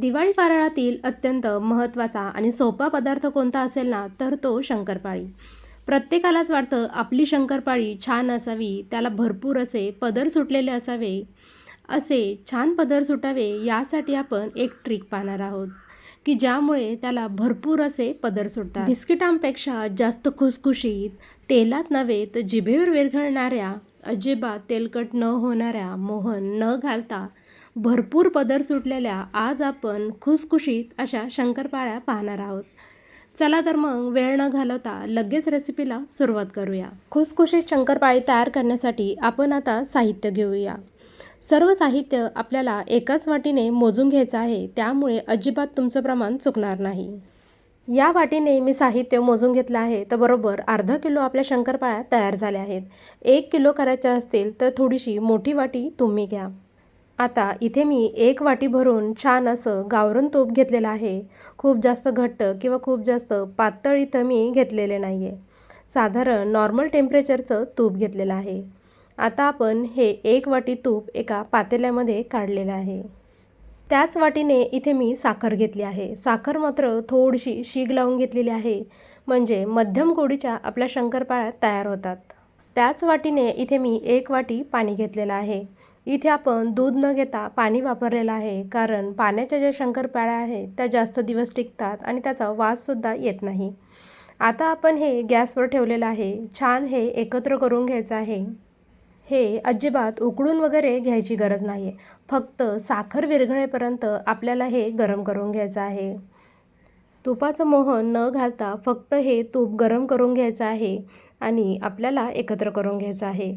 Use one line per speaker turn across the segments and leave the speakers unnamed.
दिवाळी फराळातील अत्यंत महत्त्वाचा आणि सोपा पदार्थ कोणता असेल ना तर तो शंकरपाळी. प्रत्येकालाच वाटतं आपली शंकरपाळी छान असावी त्याला भरपूर असे पदर सुटलेले असावे असे छान पदर सुटावे यासाठी आपण एक ट्रिक पाहणार आहोत की ज्यामुळे त्याला भरपूर असे पदर सुटतात. बिस्किटांपेक्षा जास्त खुसखुशीत तेलात नव्हे तर जिभेवर विरघळणाऱ्या अजिबात तेलकट न होणाऱ्या मोहन न घालता भरपूर पदर सुटलेल्या आज आपण खुसखुशीत अशा शंकरपाळ्या पाहणार आहोत. चला तर मग वेळ न घालवता लगेच रेसिपीला सुरुवात करूया. खुसखुशीत शंकरपाळी तयार करण्यासाठी आपण आता साहित्य घेऊया. सर्व साहित्य आपल्याला एकाच वाटीने मोजून घ्यायचं आहे त्यामुळे अजिबात तुमचं प्रमाण चुकणार नाही. या वाटीने मी साहित्य मोजून घेतलं आहे तर बरोबर अर्धा किलो आपल्या शंकरपाळ्या तयार झाल्या आहेत. एक किलो करायच्या असतील तर थोडीशी मोठी वाटी तुम्ही घ्या. आता इथे मी एक वाटी भरून छान असं गावरण तूप घेतलेलं आहे. खूप जास्त घट्ट किंवा खूप जास्त पातळ इथं मी घेतलेले नाही आहे साधारण नॉर्मल टेम्परेचरचं तूप घेतलेलं आहे. आता आपण हे एक वाटी तूप एका पातेल्यामध्ये काढलेलं आहे. त्याच वाटीने इथे मी साखर घेतली आहे. साखर मात्र थोडीशी शीग लावून घेतलेली आहे. म्हणजे मध्यम गोडीच्या आपल्या शंकरपाळ्या तयार होतात. त्याच वाटीने इथे मी एक वाटी पाणी घेतलेलं आहे. इथे आपण दूध न घेता पाणी वापरलेलं आहे. कारण पाण्याच्या ज्या शंकरपाळ्या आहेत त्या जास्त दिवस टिकतात आणि त्याचा वाससुद्धा येत नाही. आता आपण हे गॅसवर ठेवलेलं आहे. छान हे एकत्र करून घ्यायचं आहे. हे अजिबात उकळून वगैरे घ्यायची गरज नाही आहे फक्त साखर विरघळेपर्यंत आपल्याला हे गरम करून घ्यायचं आहे. तुपाचं मोहन न घालता फक्त हे तूप गरम करून घ्यायचं आहे आणि आपल्याला एकत्र करून घ्यायचं आहे.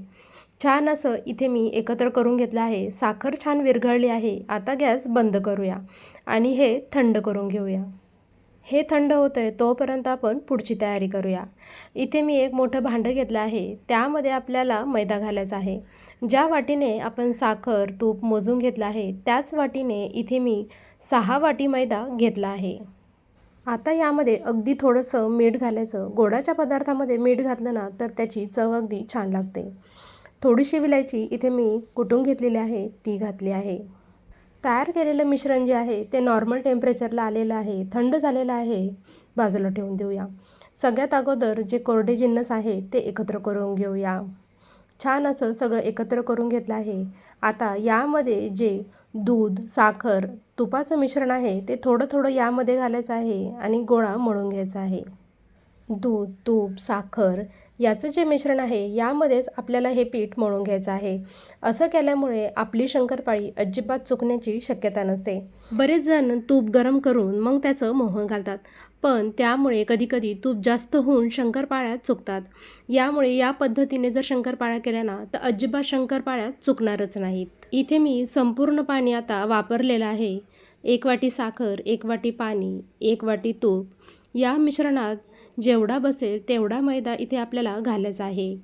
छान असं इथे मी एकत्र करून घेतलं आहे. साखर छान विरघळली आहे. आता गॅस बंद करूया आणि हे थंड करून घेऊया. हे थंड होतं आहे तोपर्यंत आपण पुढची तयारी करूया. इथे मी एक मोठं भांडं घेतलं आहे. त्यामध्ये आपल्याला मैदा घालायचा आहे. ज्या वाटीने आपण साखर तूप मोजून घेतलं आहे त्याच वाटीने इथे मी सहा वाटी मैदा घेतला आहे. आता यामध्ये अगदी थोडंसं मीठ घालायचं. गोडाच्या पदार्थामध्ये मीठ घातलं ना तर त्याची चव अगदी छान लागते. थोडीशी विलायची इथे मी कुटून घेतलेली आहे ती घातली आहे. तयार केलेलं मिश्रण जे आहे ते नॉर्मल टेम्परेचरला आलेलं आहे थंड झालेलं आहे. बाजूला ठेवून देऊया. सगळ्यात अगोदर जे कोरडे जिन्नस आहे ते एकत्र करून घेऊया. छान असं सगळं एकत्र करून घेतलं आहे. आता यामध्ये जे दूध साखर तुपाचं मिश्रण आहे ते थोडं थोडं यामध्ये घालायचं आहे आणि गोळा मळून घ्यायचा आहे. दूध तूप साखर याचं जे मिश्रण आहे यामध्येच आपल्याला हे पीठ मळून घ्यायचं आहे. असं केल्यामुळे आपली शंकरपाळी अजिबात चुकण्याची शक्यता नसते. बरेच जण तूप गरम करून मग त्याचं मोहन घालतात. पण त्यामुळे कधीकधी तूप जास्त होऊन शंकरपाळ्या चुकतात यामुळे या पद्धतीने जर शंकरपाळ्या केल्या ना तर अजिबात शंकरपाळ्या चुकणारच नाहीत. इथे मी संपूर्ण पाणी आता वापरलेलं आहे. एक वाटी साखर एक वाटी पाणी एक वाटी तूप. या मिश्रणात जेवढा बसेल तेवढा मैदा इथे आपल्याला घालायचा आहे.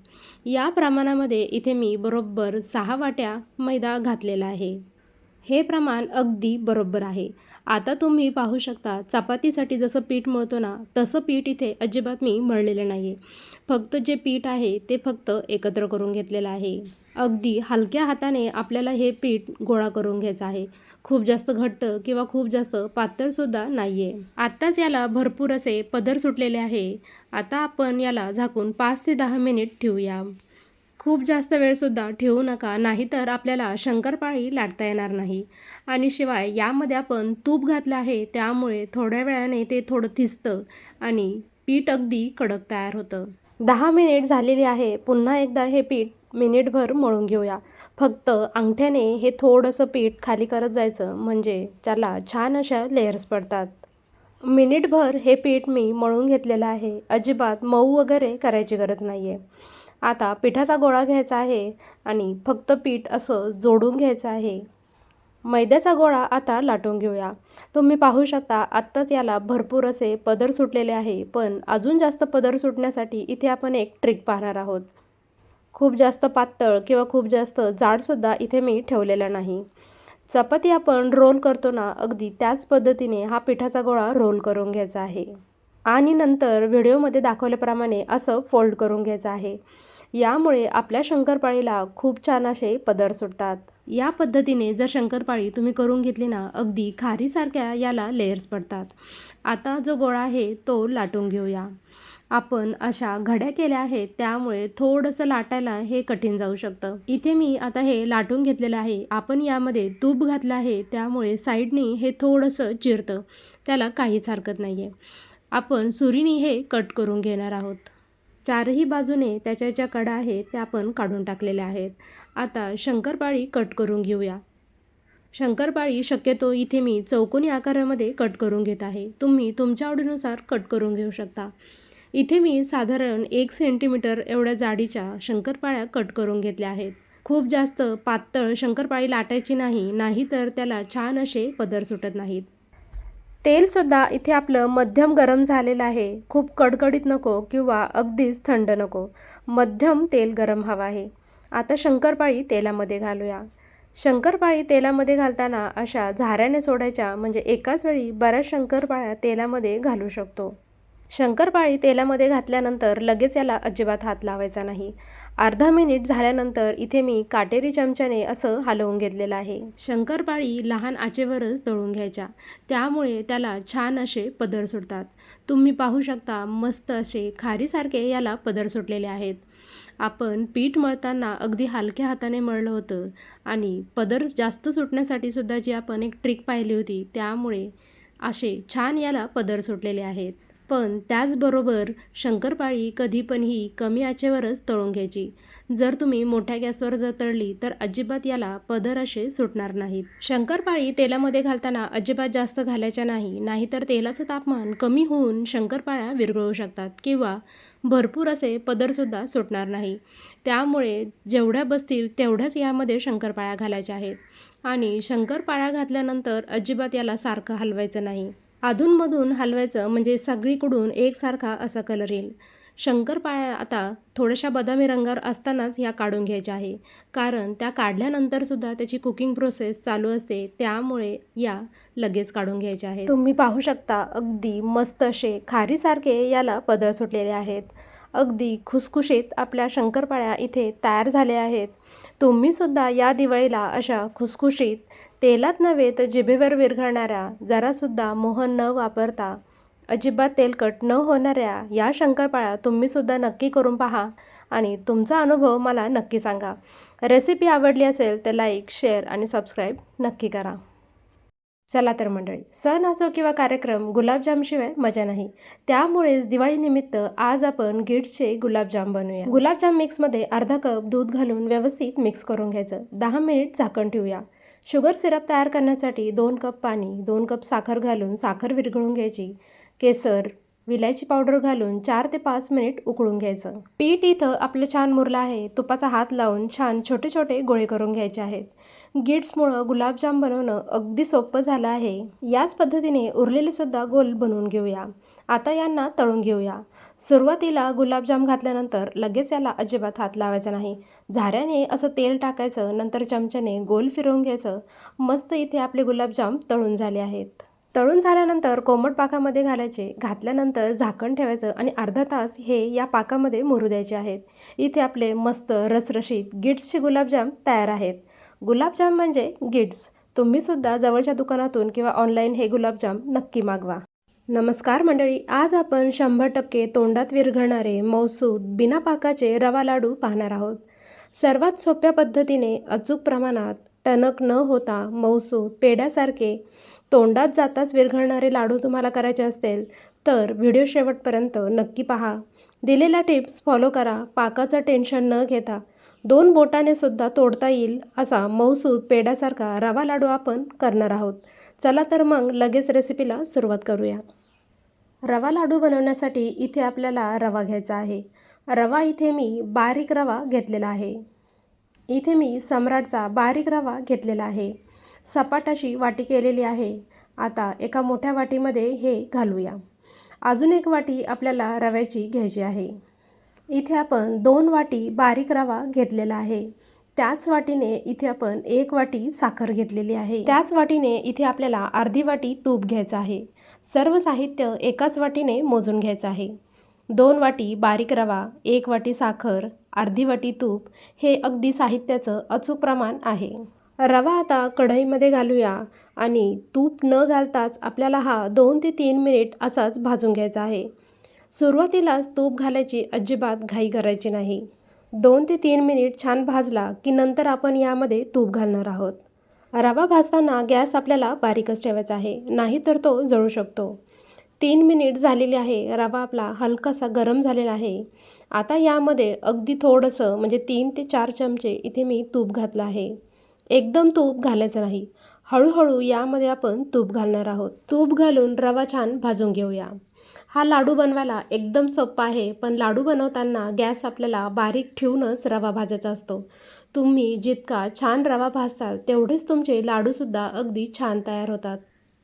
या प्रमाणामध्ये इथे मी बरोबर सहा वाट्या मैदा घातलेला आहे. हे प्रमाण अगदी बरोबर आहे. आता तुम्ही पाहू शकता चपातीसाठी जसं पीठ मळतो ना तसं पीठ इथे अजिबात मी मळलेलं नाही आहे फक्त जे पीठ आहे ते फक्त एकत्र करून घेतलेलं आहे. अगदी हलक्या हाताने आपल्याला हे पीठ गोळा करून घ्यायचं आहे. खूप जास्त घट्ट किंवा खूप जास्त पातळसुद्धा नाही आहे आत्ताच याला भरपूर असे पदर सुटलेले आहे. आता आपण याला झाकून पाच ते दहा मिनिट ठेवूया. खूप जास्त वेळसुद्धा ठेवू नका नाहीतर आपल्याला शंकरपाळी लाटता येणार नाही. आणि शिवाय यामध्ये आपण तूप घातलं आहे त्यामुळे थोड्या वेळाने ते थोडं थिजतं आणि पीठ अगदी कडक तयार होतं. दहा मिनिट झालेली आहे पुन्हा एकदा हे पीठ मिनिटभर मळून घेऊया. फक्त अंगठ्याने हे थोडंसं पीठ खाली करत जायचं म्हणजे त्याला छान अशा लेअर्स पडतात. मिनिटभर हे पीठ मी मळून घेतलेलं आहे अजिबात मऊ वगैरे करायची गरज नाही आहे आता पिठाचा गोळा घ्यायचा आहे आणि फक्त पीठ असं जोडून घ्यायचं आहे. मैद्याचा गोळा आता लाटून घेऊया. तुम्ही पाहू शकता आत्ताच याला भरपूर असे पदर सुटलेले आहे पण अजून जास्त पदर सुटण्यासाठी इथे आपण एक ट्रिक पाहणार आहोत. खूप जास्त पातळ किंवा खूप जास्त जाडसुद्धा इथे मी ठेवलेला नाही. चपाती आपण रोल करतो ना अगदी त्याच पद्धतीने हा पिठाचा गोळा रोल करून घ्यायचा आहे. आणि नंतर व्हिडिओमध्ये दाखवल्याप्रमाणे असं फोल्ड करून घ्यायचं आहे. यामुळे आपल्या शंकरपाळीला खूप छान असे पदर सुटतात. या पद्धतीने जर शंकरपाळी तुम्ही करून घेतली ना अगदी खारीसारख्या याला लेयर्स पडतात. आता जो गोळा आहे तो लाटून घेऊया. आपण अशा घड्या केल्या आहेत त्यामुळे थोडंसं लाटायला हे कठीण जाऊ शकतं. इथे मी आता हे लाटून घेतलेलं आहे. आपण यामध्ये तूप घातलं आहे त्यामुळे साईडनी हे थोडंसं चिरतं. त्याला काहीच हरकत नाही आहे आपण सुरीनी हे कट करून घेणार आहोत. चारही बाजूने त्याच्या ज्या कडा आहेत त्या आपण काढून टाकलेल्या आहेत. आता शंकरपाळी कट करून घेऊया. शंकरपाळी शक्यतो इथे मी चौकोनी आकारामध्ये कट करून घेत आहे. तुम्ही तुमच्या आवडीनुसार कट करून घेऊ शकता. इथे मी साधारण एक सेंटीमीटर एवढ्या जाडीच्या शंकरपाळ्या कट करून घेतल्या आहेत. खूप जास्त पातळ शंकरपाळी लाटायची नाही नाही तर त्याला छान असे पदर सुटत नाहीत. तेलसुद्धा इथे आपलं मध्यम गरम झालेलं आहे. खूप कडकडीत नको किंवा अगदीच थंड नको. मध्यम तेल गरम हवं आहे. आता शंकरपाळी तेलामध्ये घालूया. शंकरपाळी तेलामध्ये घालताना अशा झाऱ्याने सोडायच्या म्हणजे एकाच वेळी बऱ्याच शंकरपाळ्या तेलामध्ये घालू शकतो. शंकरपाळी तेलामध्ये घातल्यानंतर लगेच याला अजिबात हात लावायचा नाही. अर्धा मिनिट झाल्यानंतर इथे मी काटेरी चमच्याने असं हलवून घेतलेलं आहे. शंकरपाळी लहान आचेवरच तळून घ्यायच्या. त्यामुळे त्याला छान असे पदर सुटतात. तुम्ही पाहू शकता मस्त असे खारीसारखे याला पदर सुटलेले आहेत. आपण पीठ मळताना अगदी हलक्या हाताने मळलं होतं आणि पदर जास्त सुटण्यासाठी सुद्धा जी आपण एक ट्रिक पाहिली होती त्यामुळे असे छान याला पदर सुटलेले आहेत. पण त्याचबरोबर शंकरपाळी कधी पण ही कमी आचेवरच तळून घ्यायची. जर तुम्ही मोठ्या गॅसवर जर तळली तर अजिबात याला पदर असे सुटणार नाहीत. शंकरपाळी तेलामध्ये घालताना अजिबात जास्त घालायच्या नाही नाहीतर तेलाचं तापमान कमी होऊन शंकरपाळ्या विरघळू शकतात किंवा भरपूर असे पदरसुद्धा सुटणार नाही. त्यामुळे जेवढ्या बसतील तेवढ्याच यामध्ये शंकरपाळ्या घालायच्या आहेत. आणि शंकरपाळ्या घातल्यानंतर अजिबात याला सारखं हलवायचं नाही. अधूनमधून हलवायचं म्हणजे सगळीकडून एकसारखा असा कलर येईल. शंकरपाळ्या आता थोड्याशा बदामी रंगावर असतानाच ह्या काढून घ्यायच्या आहे. कारण त्या काढल्यानंतरसुद्धा त्याची कुकिंग प्रोसेस चालू असते त्यामुळे या लगेच काढून घ्यायच्या आहेत. तुम्ही पाहू शकता अगदी मस्त असे खारीसारखे याला पदर सुटलेले आहेत. अगदी खुसखुशीत आपल्या शंकरपाळ्या इथे तयार झाल्या आहेत. तुम्हीसुद्धा या दिवाळीला अशा खुसखुशीत तेलात नव्हे तर जिभेवर विरघळणाऱ्या जरासुद्धा मोहन न वापरता अजिबात तेलकट न होणाऱ्या या शंकरपाळ्या तुम्हीसुद्धा नक्की करून पहा आणि तुमचा अनुभव मला नक्की सांगा. रेसिपी आवडली असेल तर लाईक शेअर आणि सबस्क्राईब नक्की करा. चला तर मंडळी सण असो किंवा कार्यक्रम गुलाबजामशिवाय मजा नाही. त्यामुळेच दिवाळीनिमित्त आज आपण गिट्सचे गुलाबजाम बनवूया. गुलाबजाम मिक्समध्ये अर्धा कप दूध घालून व्यवस्थित मिक्स करून घ्यायचं. दहा मिनिट झाकण ठेवूया. शुगर सिरप तयार करण्यासाठी दोन कप पाणी दोन कप साखर घालून साखर विरघळून घ्यायची. केसर विलायची पावडर घालून चार ते पाच मिनिट उकळून घ्यायचं. पीठ इथं आपलं छान मुरलं आहे. तुपाचा हात लावून छान छोटे छोटे गोळे करून घ्यायचे आहेत. गिट्समुळं गुलाबजाम बनवणं अगदी सोपं झालं आहे. याच पद्धतीने उरलेले सुद्धा गोल बनवून घेऊया. आता यांना तळून घेऊया. सुरुवातीला गुलाबजाम घातल्यानंतर लगेच याला अजिबात हात लावायचा नाही. झाऱ्याने असं तेल टाकायचं नंतर चमच्याने गोल फिरवून घ्यायचं. मस्त इथे आपले गुलाबजाम तळून झाले आहेत. तळून झाल्यानंतर कोमट पाकामध्ये घालायचे. घातल्यानंतर झाकण ठेवायचं आणि अर्धा तास हे या पाकामध्ये मुरू द्यायचे आहेत. इथे आपले मस्त रसरशीत गिट्सचे गुलाबजाम तयार आहेत. गुलाबजाम म्हणजे गिट्स तुम्हीसुद्धा जवळच्या दुकानातून किंवा ऑनलाईन हे गुलाबजाम नक्की मागवा. नमस्कार मंडळी आज आपण शंभर टक्के तोंडात विरघळणारे मौसूद बिना पाकाचे रवा लाडू पाहणार आहोत. सर्वात सोप्या पद्धतीने अचूक प्रमाणात टणक न होता मौसूद पेढ्यासारखे तोंडात जाताच विरघळणारे लाडू तुम्हाला करायचे असतील तर व्हिडिओ शेवटपर्यंत नक्की पहा. दिलेल्या टिप्स फॉलो करा. पाकाचं टेन्शन न घेता दोन बोटाने सुद्धा तोडता येईल असा मऊसूद पेड्यासारखा रवा लाडू आपण करणार आहोत. चला तर मग लगेच रेसिपीला सुरुवात करूया. रवा लाडू बनवण्यासाठी इथे आपल्याला रवा घ्यायचा आहे. रवा इथे मी बारीक रवा घेतलेला आहे. इथे मी सम्राटचा बारीक रवा घेतलेला आहे. सपाट अशी वाटी केलेली आहे. आता एका मोठ्या वाटीमध्ये हे घालूया. अजून एक वाटी आपल्याला रव्याची घ्यायची आहे. इथे आपण दोन वाटी बारीक रवा घेतलेला आहे. त्याच वाटीने इथे आपण एक वाटी साखर घेतलेली आहे. त्याच वाटीने इथे आपल्याला अर्धी वाटी तूप घ्यायचं आहे. सर्व साहित्य एकाच वाटीने मोजून घ्यायचं आहे. दोन वाटी बारीक रवा एक वाटी साखर अर्धी वाटी तूप हे अगदी साहित्याचं अचूक प्रमाण आहे. रवा आता कढईमध्ये घालूया आणि तूप न घालताच आपल्याला हा दोन ते तीन मिनिट असाच भाजून घ्यायचा आहे. सुरुवातीलाच तूप घालायची अजिबात घाई करायची नाही. दोन ते तीन मिनिट छान भाजला की नंतर आपण यामध्ये तूप घालणार आहोत. रवा भाजताना गॅस आपल्याला बारीकच ठेवायचा आहे नाहीतर तो जळू शकतो. तीन मिनिट झालेले आहे रवा आपला हलकासा गरम झालेला आहे. आता यामध्ये अगदी थोडंसं म्हणजे तीन ते चार चमचे इथे मी तूप घातलं आहे. एकदम तूप घालायचं नाही. हळूहळू यामध्ये आपण तूप घालणार आहोत. तूप घालून रवा छान भाजून घेऊया. हा लाडू बनवायला एकदम सोपा आहे पण लाडू बनवताना गॅस आपल्याला बारीक ठेवूनच रवा भाजायचा असतो. तुम्ही जितका छान रवा भाजताल तेवढेच तुमचे लाडूसुद्धा अगदी छान तयार होतात.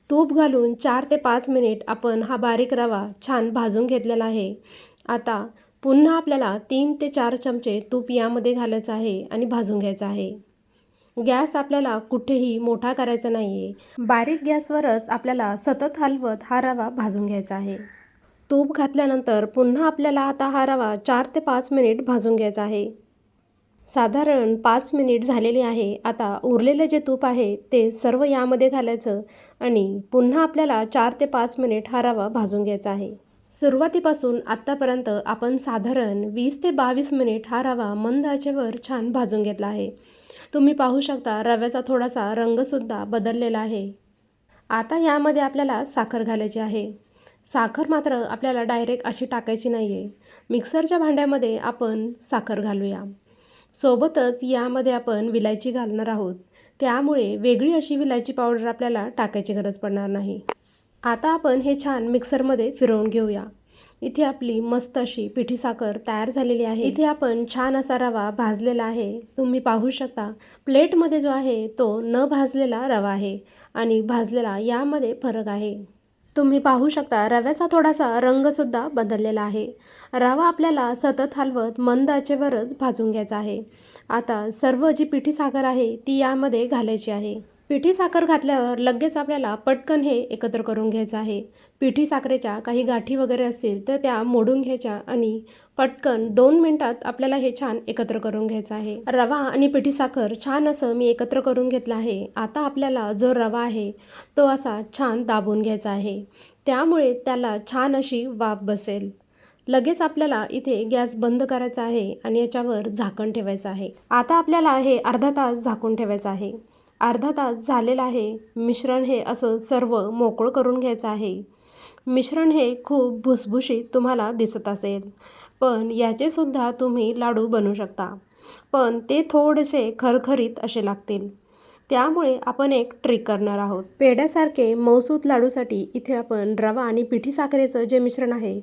तूप घालून चार ते पाच मिनिट आपण हा बारीक रवा छान भाजून घेतलेला आहे. आता पुन्हा आपल्याला तीन ते चार चमचे तूप यामध्ये घालायचं आहे आणि भाजून घ्यायचं आहे. गॅस आपल्याला कुठेही मोठा करायचा नाही आहे बारीक गॅसवरच आपल्याला सतत हलवत हा रवा भाजून घ्यायचा आहे. तूप घातल्यानंतर पुन्हा आपल्याला आता हा रवा चार ते पाच मिनिट भाजून घ्यायचा आहे. साधारण पाच मिनिट झालेले आहे. आता उरलेलं जे तूप आहे ते सर्व यामध्ये घालायचं आणि पुन्हा आपल्याला चार ते पाच मिनिट हा रवा भाजून घ्यायचा आहे. सुरुवातीपासून आत्तापर्यंत आपण साधारण वीस ते बावीस मिनिट हा रवा मंद आचेवर छान भाजून घेतला आहे. तुम्ही पाहू शकता रव्याचा थोडासा रंगसुद्धा बदललेला आहे. आता यामध्ये आपल्याला साखर घालायची आहे. साखर मात्र आपल्याला डायरेक्ट अशी टाकायची नाही आहे मिक्सरच्या भांड्यामध्ये आपण साखर घालूया. सोबतच यामध्ये आपण विलायची घालणार आहोत. त्यामुळे वेगळी अशी विलायची पावडर आपल्याला टाकायची गरज पडणार नाही. आता आपण हे छान मिक्सरमध्ये फिरवून घेऊया. इथे आपली मस्त अशी पिठी साखर तयार झालेली आहे. इथे आपण छान असा रवा भाजलेला आहे. तुम्ही पाहू शकता प्लेटमध्ये जो आहे तो न भाजलेला रवा आहे आणि भाजलेला यामध्ये फरक आहे. तुम्ही पाहू शकता रव्याचा थोडासा रंगसुद्धा बदललेला आहे. रवा आपल्याला सतत हलवत मंद आचेवरच भाजून घ्यायचा आहे. आता सर्व जी पिठी साखर आहे ती यामध्ये घालायची आहे. पिठी साखर घातल्यावर लगेच आपल्याला पटकन हे एकत्र करून घ्यायचं आहे. पिठी साखरेच्या काही गाठी वगैरे असतील तर त्या मोडून घ्यायच्या आणि पटकन दोन मिनटात आपल्याला हे छान एकत्र करून घ्यायचं आहे. रवा आणि पिठी साखर छान असं मी एकत्र करून घेतलं आहे. आता आपल्याला जो रवा आहे तो असा छान दाबून घ्यायचा आहे. त्यामुळे त्याला छान अशी वाफ बसेल. लगेच आपल्याला इथे गॅस बंद करायचा आहे आणि याच्यावर झाकण ठेवायचं आहे. आता आपल्याला हे अर्धा तास झाकून ठेवायचं आहे. अर्धा तास झालेला आहे. मिश्रण हे असं सर्व मोकळं करून घ्यायचं आहे. मिश्रण हे खूप भुसभुशीत तुम्हाला दिसत असेल. पण याचेसुद्धा तुम्ही लाडू बनवू शकता. पण ते थोडेसे खरखरीत असे लागतील. त्यामुळे आपण एक ट्रिक करणार आहोत. पेढ्यासारखे मौसूत लाडूसाठी इथे आपण रवा आणि पिठी साखरेचं जे मिश्रण आहे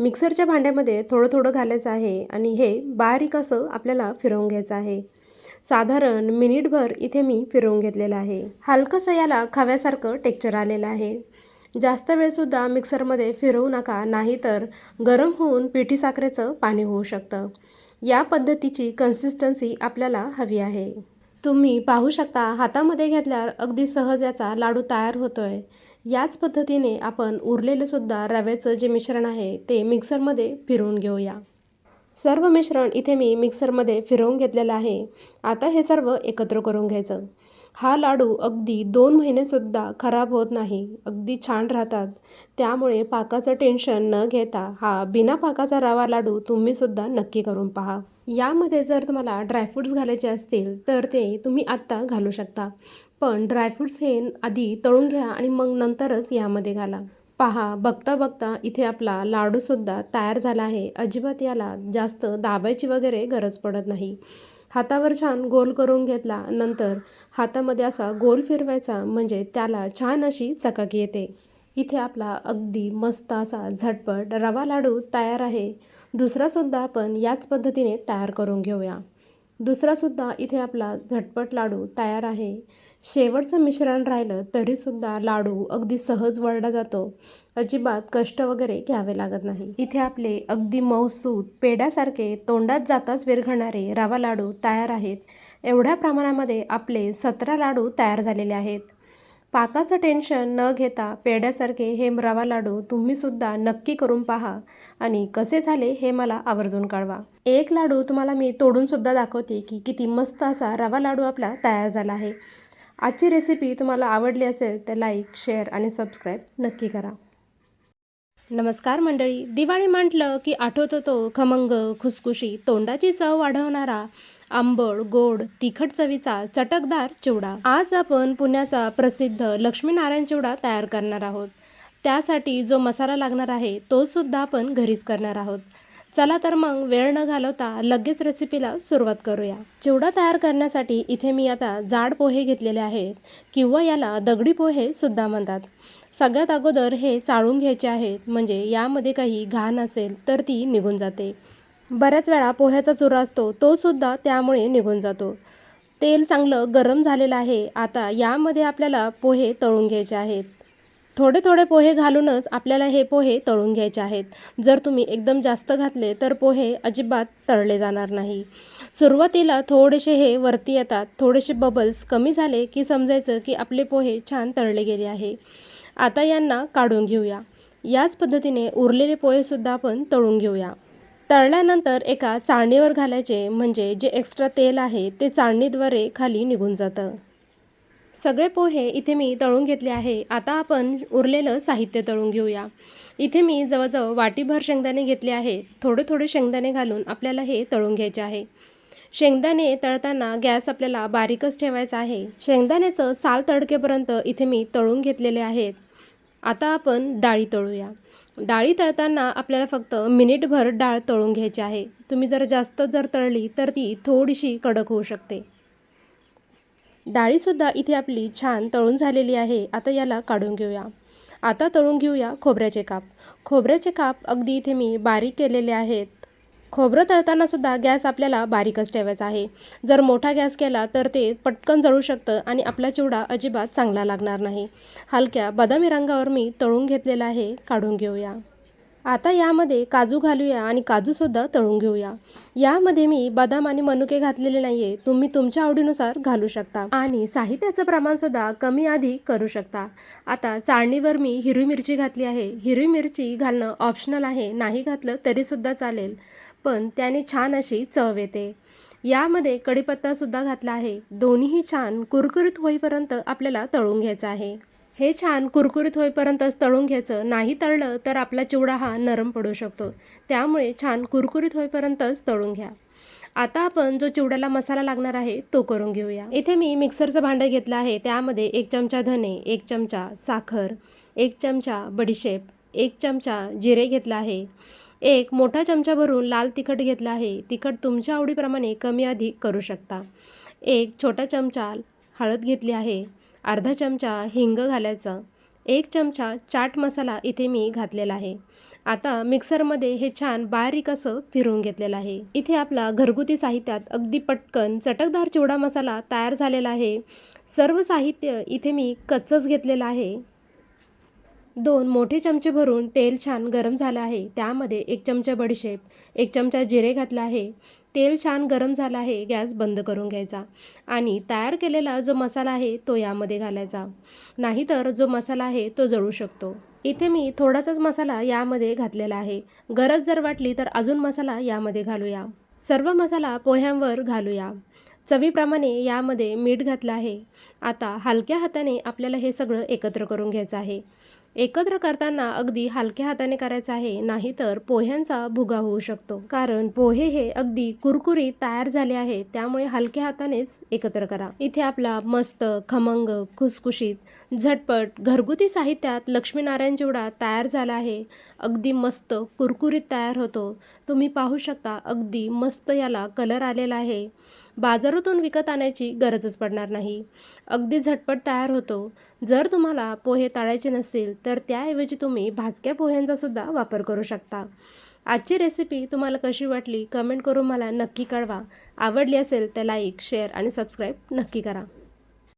मिक्सरच्या भांड्यामध्ये थोडं थोडं घालायचं आहे आणि हे बारीक असं आपल्याला फिरवून घ्यायचं आहे. साधारण मिनिटभर इथे मी फिरवून घेतलेलं आहे. हलकंसं याला खव्यासारखं टेक्चर आलेलं आहे. जास्त वेळसुद्धा मिक्सरमध्ये फिरवू नका नाहीतर गरम होऊन पिठी साखरेचं पाणी होऊ शकतं. या पद्धतीची कन्सिस्टन्सी आपल्याला हवी आहे. तुम्ही पाहू शकता हातामध्ये घेतल्यावर अगदी सहज याचा लाडू तयार होतो आहे याच पद्धतीने आपण उरलेलंसुद्धा रव्याचं जे मिश्रण आहे ते मिक्सरमध्ये फिरवून घेऊया. सर्व मिश्रण इथे मी मिक्सरमध्ये फिरवून घेतलेलं आहे. आता हे सर्व एकत्र करून घ्यायचं. हा लाडू अगदी दोन महिनेसुद्धा खराब होत नाही. अगदी छान राहतात. त्यामुळे पाकाचं टेन्शन न घेता हा बिना पाकाचा रवा लाडू तुम्हीसुद्धा नक्की करून पहा. यामध्ये जर तुम्हाला ड्रायफ्रूट्स घालायचे असतील तर ते तुम्ही आत्ता घालू शकता. पण ड्रायफ्रूट्स हे आधी तळून घ्या आणि मग नंतरच यामध्ये घाला. पहा बघता बघता इथे आपला लाडूसुद्धा तयार झाला आहे. अजिबात याला जास्त दाबायची वगैरे गरज पडत नाही. हातावर छान गोल करून घेतला नंतर हातामध्ये असा गोल फिरवायचा म्हणजे त्याला छान अशी चकाकी येते. इथे आपला अगदी मस्त असा झटपट रवा लाडू तयार आहे. दुसरासुद्धा आपण याच पद्धतीने तयार करून घेऊया. दुसरासुद्धा इथे आपला झटपट लाडू तयार आहे. शेवटचं मिश्रण राहिलं तरीसुद्धा लाडू अगदी सहज वळला जातो. अजिबात कष्ट वगैरे घ्यावे लागत नाही. इथे आपले अगदी मौसूद पेड्यासारखे तोंडात जाताच विरघळणारे रवा लाडू तयार आहेत. एवढ्या प्रमाणामध्ये आपले सतरा लाडू तयार झालेले आहेत. पाकाचं टेन्शन न घेता पेढ्यासारखे हे रवा लाडू तुम्हीसुद्धा नक्की करून पहा आणि कसे झाले हे मला आवर्जून कळवा. एक लाडू तुम्हाला मी तोडूनसुद्धा दाखवते की किती मस्त असा रवा लाडू आपला तयार झाला आहे. आजची रेसिपी तुम्हाला आवडली असेल तर लाईक शेअर आणि सबस्क्राईब नक्की करा. नमस्कार मंडळी. दिवाळी म्हटलं की आठवतो तो खमंग खुसखुशी तोंडाची चव वाढवणारा आंबळ गोड तिखट चवीचा चटकदार चिवडा. आज आपण पुण्याचा प्रसिद्ध लक्ष्मीनारायण चिवडा तयार करणार आहोत. त्यासाठी जो मसाला लागणार आहे तो सुद्धा आपण घरीच करणार आहोत. चला तर मग वेळ न घालवता लगेच रेसिपीला सुरुवात करूया. चिवडा तयार करण्यासाठी इथे मी आता जाड पोहे घेतलेले आहेत किंवा याला दगडी पोहे सुद्धा म्हणतात. सगळ्यात अगोदर हे चाळून घ्यायचे आहेत म्हणजे यामध्ये काही घाण असेल तर ती निघून जाते. बऱ्याच वेळा पोह्याचा चुरा असतो तो सुद्धा त्यामुळे निघून जातो. तेल चांगलं गरम झालेलं आहे आता यामध्ये आपल्याला पोहे तळून घ्यायचे आहेत. थोडे थोडे पोहे घालूनच आपल्याला हे पोहे तळून घ्यायचे आहेत. जर तुम्ही एकदम जास्त घातले तर पोहे अजिबात तळले जाणार नाही. सुरुवातीला थोडेसे हे वरती येतात. थोडेसे बबल्स कमी झाले की समजायचं की आपले पोहे छान तळले गेले आहे. आता यांना काढून घेऊया. याच पद्धतीने उरलेले पोहेसुद्धा आपण तळून घेऊया. तळल्यानंतर एका चाळणीवर घालायचे म्हणजे जे एक्स्ट्रा तेल आहे ते चाळणीद्वारे खाली निघून जातं. सगळे पोहे इथे मी तळून घेतले आहे. आता आपण उरलेलं साहित्य तळून घेऊया. इथे मी जवळजवळ वाटीभर शेंगदाणे घेतले आहे. थोडे थोडे शेंगदाणे घालून आपल्याला हे तळून घ्यायचे आहे. शेंगदाणे तळताना गॅस आपल्याला बारीकच ठेवायचा आहे. शेंगदाण्याचं साल तडकेपर्यंत इथे मी तळून घेतलेले आहेत. आता आपण डाळी तळूया. डाळी तळताना आपल्याला फक्त मिनिटभर डाळ तळून घ्यायची आहे. तुम्ही जर जास्त जर तळली तर ती थोडीशी कडक होऊ शकते. डाळीसुद्धा इथे आपली छान तळून झालेली आहे. आता याला काढून घेऊया. आता तळून घेऊया खोबऱ्याचे काप. खोबऱ्याचे काप अगदी इथे मी बारीक केलेले आहेत. खोबरं तळतानासुद्धा गॅस आपल्याला बारीकच ठेवायचा आहे. जर मोठा गॅस केला तर ते पटकन जळू शकतं आणि आपला चिवडा अजिबात चांगला लागणार नाही. हलक्या बदामी रंगावर मी तळून घेतलेला आहे. काढून घेऊया. आता यामध्ये काजू घालूया आणि काजूसुद्धा तळून घेऊया. यामध्ये मी बदाम आणि मनुके घातलेले नाही आहे तुम्ही तुमच्या आवडीनुसार घालू शकता. आणि साहित्याचं प्रमाणसुद्धा कमी आधी करू शकता. आता चाळणीवर मी हिरवी मिरची घातली आहे. हिरवी मिरची घालणं ऑप्शनल आहे. नाही घातलं तरीसुद्धा चालेल. पण त्याने छान अशी चव येते. यामध्ये कढीपत्तासुद्धा घातला आहे. दोन्हीही छान कुरकुरीत होईपर्यंत आपल्याला तळून घ्यायचं आहे. हे छान कुरकुरीत होईपर्यंतच तळून घ्यायचं. नाही तळलं तर आपला चिवडा हा नरम पडू शकतो. त्यामुळे छान कुरकुरीत होईपर्यंतच तळून घ्या. आता आपण जो चिवड्याला मसाला लागणार आहे तो करून घेऊया. इथे मी मिक्सरचं भांडं घेतलं आहे. त्यामध्ये एक चमचा धने एक चमचा साखर एक चमचा बडीशेप एक चमचा जिरे घेतला आहे. एक मोठा चमचा भरून लाल तिखट घेतला आहे. तिखट तुमच्या आवडीप्रमाणे कमी अधिक करू शकता. एक छोटा चमचा हळद घेतली आहे. अर्धा चमचा हिंग घालायचं एक चमचा चाट मसाला इथे मी घातलेला आहे. आता मिक्सरमध्ये हे छान बारीक असं फिरवून घेतलेलं आहे. इथे आपला घरगुती साहित्यात अगदी पटकन चटकदार चिवडा मसाला तयार झालेला आहे. सर्व साहित्य इथे मी कच्चंच घेतलेलं आहे. दोन मोठे चमचे भरून तेल छान गरम झालं आहे. त्यामध्ये एक चमचा बडीशेप एक चमचा जिरे घातला आहे. तेल छान गरम झालं आहे गॅस बंद करून घ्यायचा. आणि तयार केलेला जो मसाला आहे तो यामध्ये घालायचा. नाहीतर जो मसाला आहे तो जळू शकतो. इथे मी थोडासाच मसाला यामध्ये घातलेला आहे. गरज जर वाटली तर अजून मसाला यामध्ये घालूया. सर्व मसाला पोह्यांवर घालूया. चवीप्रमाणे यामध्ये मीठ घातलं आहे. आता हलक्या हाताने आपल्याला हे सगळं एकत्र करून घ्यायचं आहे. एकत्र करताना अगदी हलक्या हाताने करायचं आहे नाहीतर पोह्यांचा भुगा होऊ शकतो. कारण पोहे हे अगदी कुरकुरीत तयार झाले आहे त्यामुळे हलक्या हातानेच एकत्र करा. इथे आपला मस्त खमंग खुसखुशीत झटपट घरगुती साहित्यात लक्ष्मीनारायण चिवडा तयार झाला आहे अगदी मस्त कुरकुरीत तयार होतो. तुम्ही पाहू शकता अगदी मस्त याला कलर आलेला आहे. बाजारातून विकत आणायची गरजच पडणार नाही. अगदी झटपट तयार होतो. जर तुम्हाला पोहे तळायचे नसतील तर त्याऐवजी तुम्ही भाजक्या पोह्यांचा सुद्धा वापर करू शकता. आजची रेसिपी तुम्हाला कशी वाटली कमेंट करून मला नक्की कळवा. आवडली असेल तर लाईक शेअर आणि सबस्क्राईब नक्की करा.